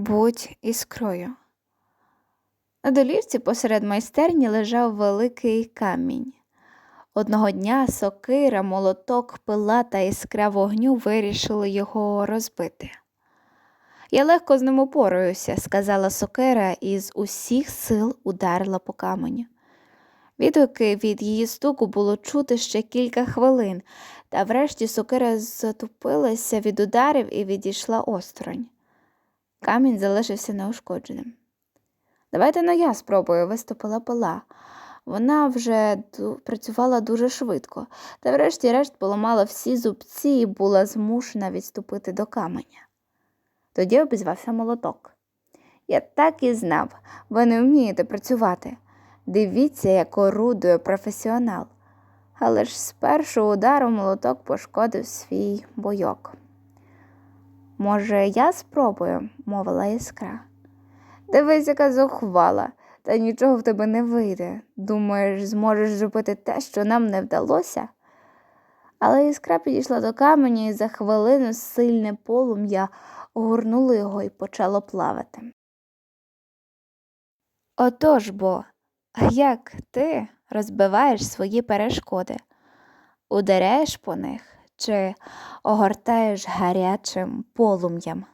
будь іскрою. На долівці посеред майстерні лежав великий камінь. Одного дня сокира, молоток, пила та іскра вогню вирішили його розбити. Я легко з ним упораюся, сказала сокира і з усіх сил ударила по каменю. Відгуки від її стуку було чути ще кілька хвилин, та врешті сокира затупилася від ударів і відійшла осторонь. Камінь залишився неушкодженим. Давайте ну я спробую, виступила пила. Вона вже працювала дуже швидко, та врешті-решт поламала всі зубці і була змушена відступити до каменя. Тоді обізвався молоток. Я так і знав, ви не вмієте працювати. Дивіться, як орудує професіонал. Але ж з першого удару молоток пошкодив свій бойок. Може, я спробую, мовила іскра. Дивись, яка зухвала, та нічого в тебе не вийде. Думаєш, зможеш зробити те, що нам не вдалося? Але іскра підійшла до каменя і за хвилину сильне полум'я огорнуло його і почало плавати. Отож бо, як ти розбиваєш свої перешкоди? Ударяєш по них чи огортаєш гарячим полум'ям?